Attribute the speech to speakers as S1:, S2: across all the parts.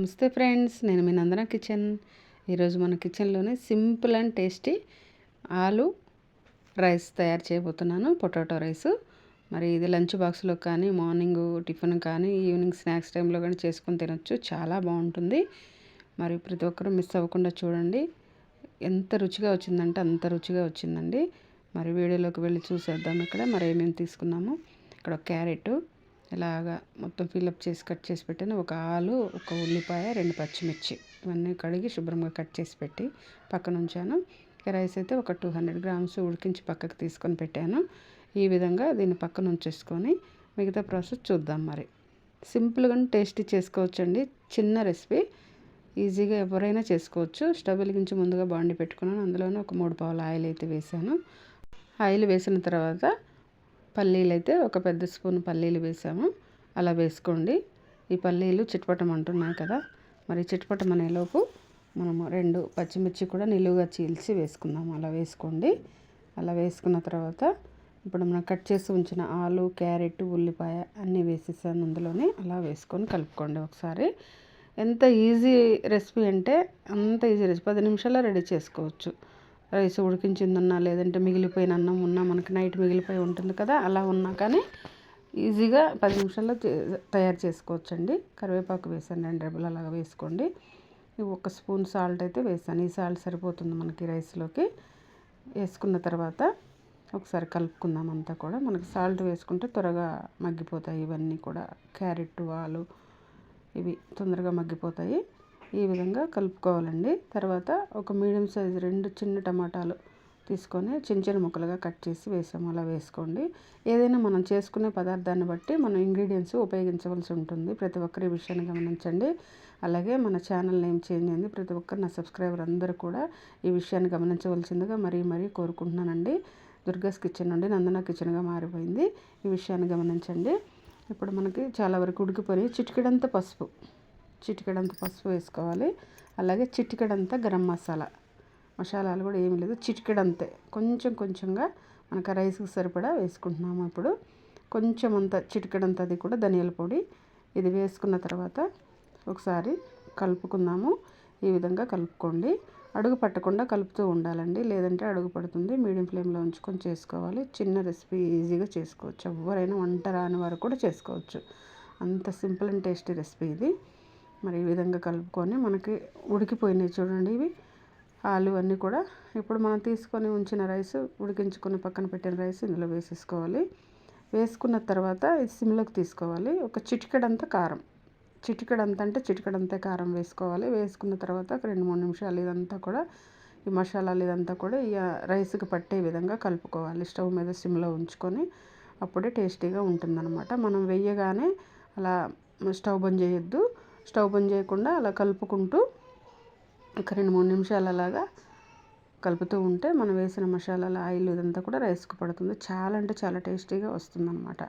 S1: నమస్తే ఫ్రెండ్స్ నేను మీ నందన కిచెన్. ఈరోజు మన కిచెన్లోనే simple and tasty aloo rice తయారు చేయబోతున్నాను పొటాటో రైస్. మరి ఇది లంచ్ బాక్స్లో కానీ మార్నింగ్ టిఫిన్ కానీ ఈవినింగ్ స్నాక్స్ టైంలో కానీ చేసుకొని తినొచ్చు. చాలా బాగుంటుంది. మరి ప్రతి ఒక్కరూ మిస్ అవ్వకుండా చూడండి. ఎంత రుచిగా వచ్చిందంటే అంత రుచిగా వచ్చిందండి. మరి వీడియోలోకి వెళ్ళి చూసేద్దాం ఇక్కడ. మరి ఏమేమి తీసుకున్నాము. ఇక్కడ క్యారెట్ ఇలాగా మొత్తం ఫిల్అప్ చేసి కట్ చేసి పెట్టిన. ఒక ఆలు ఒక ఉల్లిపాయ రెండు పచ్చిమిర్చి ఇవన్నీ కడిగి శుభ్రంగా కట్ చేసి పెట్టి పక్కన ఉంచాను. రైస్ అయితే ఒక టూ హండ్రెడ్ గ్రామ్స్ ఉడికించి పక్కకు తీసుకొని పెట్టాను. ఈ విధంగా దీన్ని పక్కన ఉంచేసుకొని మిగతా ప్రాసెస్ చూద్దాం మరి. సింపుల్గా టేస్టీ చేసుకోవచ్చండి. చిన్న రెసిపీ. ఈజీగా ఎవరైనా చేసుకోవచ్చు. స్టవ్ వెలిగించి ముందుగా బాండి పెట్టుకున్నాను. అందులోనే ఒక మూడు పావుల ఆయిల్ అయితే వేసాను. ఆయిల్ వేసిన తర్వాత పల్లీలు అయితే ఒక పెద్ద స్పూన్ పల్లీలు వేసాము. అలా వేసుకోండి. ఈ పల్లీలు చిట్పటం అంటున్నాయి కదా. మరి చిట్పటం అనేలోపు మనము రెండు పచ్చిమిర్చి కూడా నిలువుగా చీల్చి వేసుకుందాము అలా వేసుకోండి. అలా వేసుకున్న తర్వాత ఇప్పుడు మనం కట్ చేసి ఉంచిన ఆలు క్యారెట్ ఉల్లిపాయ అన్నీ వేసేసాను అందులోనే. అలా వేసుకొని కలుపుకోండి ఒకసారి. ఎంత ఈజీ రెసిపీ అంటే అంత ఈజీ రెసిపీ. పది నిమిషాల్లో రెడీ చేసుకోవచ్చు. రైస్ ఉడికించింది లేదంటే మిగిలిపోయిన అన్నం ఉన్నా మనకి నైట్ మిగిలిపోయి ఉంటుంది కదా అలా ఉన్నా కానీ ఈజీగా పది నిమిషాల్లో తయారు చేసుకోవచ్చండి. కరివేపాకు వేసాను రెండు రెబ్బలు అలాగా వేసుకోండి. ఒక స్పూన్ సాల్ట్ అయితే వేసాను. ఈ సాల్ట్ సరిపోతుంది మనకి రైస్లోకి. వేసుకున్న తర్వాత ఒకసారి కలుపుకుందాం అంతా కూడా. మనకి సాల్ట్ వేసుకుంటే త్వరగా మగ్గిపోతాయి. ఇవన్నీ కూడా క్యారెట్ ఆలు ఇవి తొందరగా మగ్గిపోతాయి. ఈ విధంగా కలుపుకోవాలండి. తర్వాత ఒక మీడియం సైజు రెండు చిన్న టమాటాలు తీసుకొని చిన్న చిన్న ముక్కలుగా కట్ చేసి వేసాము. అలా వేసుకోండి. ఏదైనా మనం చేసుకునే పదార్థాన్ని బట్టి మనం ఇంగ్రీడియంట్స్ ఉపయోగించవలసి ఉంటుంది. ప్రతి ఒక్కరి విషయాన్ని గమనించండి. అలాగే మన ఛానల్ నేమ్ చేంజ్ అయింది. ప్రతి ఒక్కరు నా సబ్స్క్రైబర్ అందరూ కూడా ఈ విషయాన్ని గమనించవలసిందిగా మరీ మరీ కోరుకుంటున్నానండి. దుర్గాస్ కిచెన్ నుండి నందన కిచెన్గా మారిపోయింది. ఈ విషయాన్ని గమనించండి. ఇప్పుడు మనకి చాలా వరకు ఉడికిపోయి చిటికెడంత పసుపు. చిటికెడంత పసుపు వేసుకోవాలి. అలాగే చిటికెడంత గరం మసాలా. మసాలాలు కూడా ఏమీ లేదు. చిటికెడంతే. కొంచెం కొంచెంగా మనకు రైస్కి సరిపడా వేసుకుంటున్నాము ఇప్పుడు. కొంచెం అంత చిటికెడంత అది కూడా ధనియాల పొడి. ఇది వేసుకున్న తర్వాత ఒకసారి కలుపుకుందాము. ఈ విధంగా కలుపుకోండి. అడుగు పట్టకుండా కలుపుతూ ఉండాలండి. లేదంటే అడుగు పడుతుంది. మీడియం ఫ్లేమ్లో ఉంచుకొని చేసుకోవాలి. చిన్న రెసిపీ ఈజీగా చేసుకోవచ్చు. ఎవరైనా వంట రాని వారు కూడా చేసుకోవచ్చు. అంత సింపుల్ అండ్ టేస్టీ రెసిపీ ఇది. మరి ఈ విధంగా కలుపుకొని మనకి ఉడికిపోయినాయి చూడండి ఇవి. ఆలు అన్నీ కూడా ఇప్పుడు మనం తీసుకొని ఉంచిన రైస్ ఉడికించుకొని పక్కన పెట్టిన రైస్ ఇందులో వేసేసుకోవాలి. వేసుకున్న తర్వాత ఇది సిమ్లోకి తీసుకోవాలి. ఒక చిటికెడంత కారం. చిటికెడంత అంటే చిటికెడంత కారం వేసుకోవాలి. వేసుకున్న తర్వాత ఒక రెండు మూడు నిమిషాలు ఇదంతా కూడా ఈ మసాలాలు ఇదంతా కూడా ఈ రైస్కి పట్టే విధంగా కలుపుకోవాలి. స్టవ్ మీద సిమ్లో ఉంచుకొని అప్పుడే టేస్టీగా ఉంటుందన్నమాట. మనం వేయగానే అలా స్టవ్ బంద్ చేయొద్దు. స్టవ్ బంద్ చేయకుండా అలా కలుపుకుంటూ ఒక రెండు మూడు నిమిషాలు అలాగా కలుపుతూ ఉంటే మనం వేసిన మసాలాల ఆయిల్ ఇదంతా కూడా రైస్కి పడుతుంది. చాలా అంటే చాలా టేస్టీగా వస్తుందన్నమాట.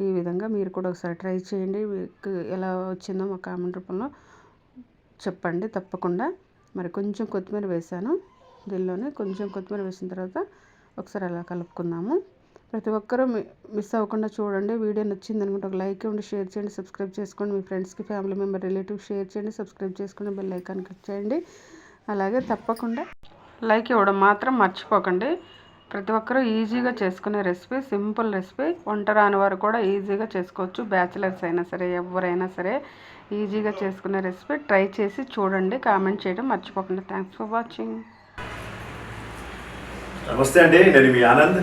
S1: ఈ విధంగా మీరు కూడా ఒకసారి ట్రై చేయండి. మీకు ఎలా వచ్చిందో మా కామెంట్ రూపంలో చెప్పండి. తప్పకుండా మరి కొంచెం కొత్తిమీర వేసాను దీనిలోనే కొంచెం కొత్తిమీర వేసిన తర్వాత ఒకసారి అలా కలుపుకుందాము. ప్రతి ఒక్కరూ మిస్ అవ్వకుండా చూడండి. వీడియో నచ్చింది అనుకుంటే ఒక లైక్ ఇవ్వండి షేర్ చేయండి సబ్స్క్రైబ్ చేసుకోండి. మీ ఫ్రెండ్స్కి ఫ్యామిలీ మెంబర్ రిలేటివ్ షేర్ చేయండి సబ్స్క్రైబ్ చేసుకుని బెల్ ఐకాన్ క్లిక్ చేయండి. అలాగే తప్పకుండా లైక్ ఇవ్వడం మాత్రం మర్చిపోకండి. ప్రతి ఒక్కరూ ఈజీగా చేసుకునే రెసిపీ సింపుల్ రెసిపీ. వంట రాని వారు కూడా ఈజీగా చేసుకోవచ్చు. బ్యాచిలర్స్ అయినా సరే ఎవరైనా సరే ఈజీగా చేసుకునే రెసిపీ ట్రై చేసి చూడండి. కామెంట్ చేయడం మర్చిపోకండి. Thanks for watching.
S2: నమస్తే అండి. నేను మీ ఆనంద్.